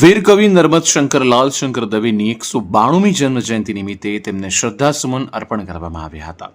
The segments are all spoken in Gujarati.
વીરકવિ નર્મદ શંકર, લાલ શંકર દવેની એકસો બાણુમી જન્મજયંતિ નિમિત્તે તેમને શ્રદ્ધાસુમન અર્પણ કરવામાં આવ્યા હતા.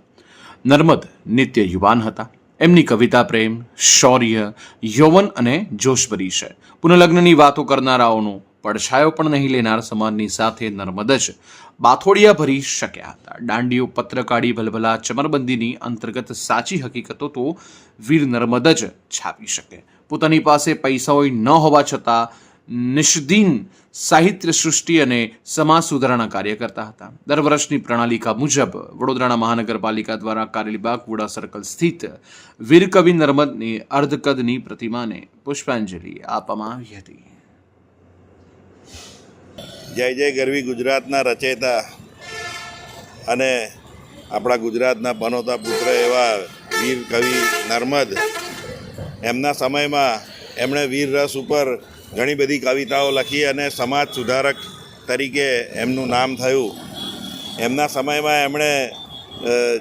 નર્મદ નિત્ય યુવાન હતા. એમની કવિતા પ્રેમ, શૌર્ય, યૌવન અને જોશભરી છે. પુનઃલગ્નની વાતો કરનારાઓનો પડછાયો પણ નહીં લેનાર સમાજની સાથે નર્મદ જ બાથોડિયા ભરી શક્યા હતા. દાંડીઓ પત્રકાળી ભલભલા ચમરબંધીની અંતર્ગત સાચી હકીકતો તો વીર નર્મદ જ છાપી શકે. પોતાની પાસે પૈસાઓ ન હોવા છતાં નિષ્દીન સાહિત્ય સૃષ્ટિ અને સમાજ સુધારણા કાર્ય કરતા હતા. દર વર્ષની પ્રણાલિકા મુજબ વડોદરાના મહાનગરપાલિકા દ્વારા કારેલીબાગ વુડા સર્કલ સ્થિત વીરકવિ નર્મદની અર્ધકદની પ્રતિમાને પુષ્પાંજલિ આપવામાં આવી હતી. જય જય ગરવી ગુજરાતના રચયિતા અને આપણા ગુજરાતના બનોતા પુત્ર એવા વીર કવિ નર્મદ. એમના સમયમાં એમણે વીર રસ ઉપર ઘણી બધી કવિતાઓ લખી અને સમાજ સુધારક તરીકે એમનું નામ થયું. એમના સમયમાં એમણે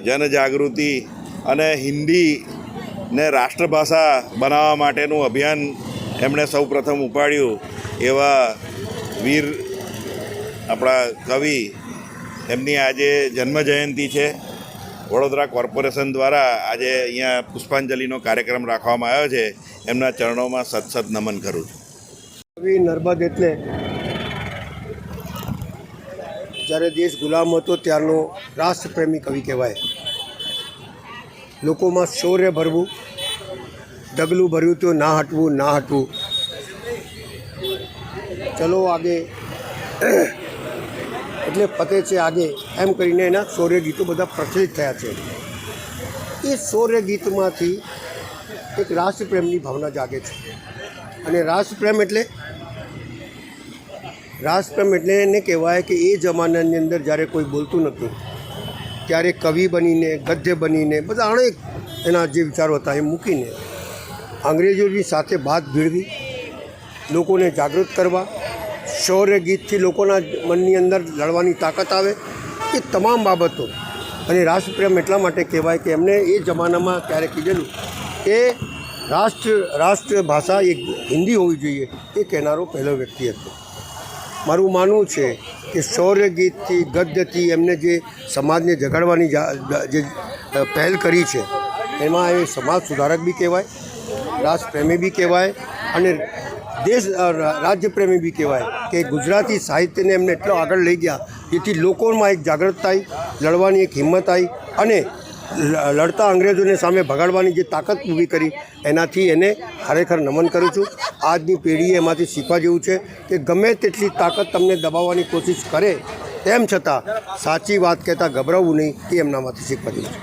જનજાગૃતિ અને હિન્દીને રાષ્ટ્રભાષા બનાવવા માટેનું અભિયાન એમણે સૌ પ્રથમ ઉપાડ્યું એવા વીર આપણા કવિ એમની આજે જન્મ જયંતિ છે. વડોદરા કોર્પોરેશન દ્વારા આજે અહીંયા પુષ્પાંજલિનો કાર્યક્રમ રાખવામાં આવ્યો છે. એમના ચરણોમાં સતસત નમન કરું છું. નર્મદ એટલે જ્યારે દેશ ગુલામ હતો ત્યારનો રાષ્ટ્રપ્રેમી કવિ કહેવાય. લોકોમાં શૌર્ય ભરવું, ડગલું ભર્યું તો ના હટવું ના હટવું. ચલો આગે. એટલે ફતે છે આગે. એમ કરીને એના શૌર્ય ગીતો બધા પ્રચલિત થયા છે. એ શૌર્ય ગીતમાંથી એક રાષ્ટ્રપ્રેમની ભાવના જાગે છે. અને રાષ્ટ્રપ્રેમ એટલે રાષ્ટ્રપ્રેમ એટલે એને કહેવાય કે એ જમાનાની અંદર જ્યારે કોઈ બોલતું નહોતું ત્યારે કવિ બનીને, ગદ્ય બનીને, બધા અનેક એના જે વિચારો હતા એ મૂકીને અંગ્રેજોની સાથે બાદ ભીડવી લોકોને જાગૃત કરવા, શૌર્ય ગીતથી લોકોના મનની અંદર લડવાની તાકાત આવે, એ તમામ બાબતો. અને રાષ્ટ્રપ્રેમ એટલા માટે કહેવાય કે એમને એ જમાનામાં ક્યારેક કીધેલું કે રાષ્ટ્ર રાષ્ટ્રભાષા એક હિન્દી હોવી જોઈએ, એ કહેનારો પહેલો વ્યક્તિ હતો. મારું માનવું છે કે શૌર્ય ગીતથી ગદ્યથી એમને જે સમાજને જગાડવાની જા- પહેલ કરી છે, એમાં એ સમાજ સુધારક બી કહેવાય રાષ્ટ્રપ્રેમી બી કહેવાય અને દેશ રાજ્યપ્રેમી બી કહેવાય કે ગુજરાતી સાહિત્યને એમને એટલો આગળ લઈ ગયા, જેથી લોકોમાં એક જાગૃતતા આવી લડવાની એક હિંમત આવી અને લડતા અંગ્રેજોને સામે ભગાડવાની જે તાકાત ઊભી કરી, એનાથી એને ખરેખર નમન કરું છું. આજની પેઢીએ એમાંથી શીખવા જેવું છે કે ગમે તેટલી તાકાત તમને દબાવવાની કોશિશ કરે, તેમ છતાં સાચી વાત કહેતા ગભરાવવું નહીં એ એમનામાંથી શીખવા જેવું છે.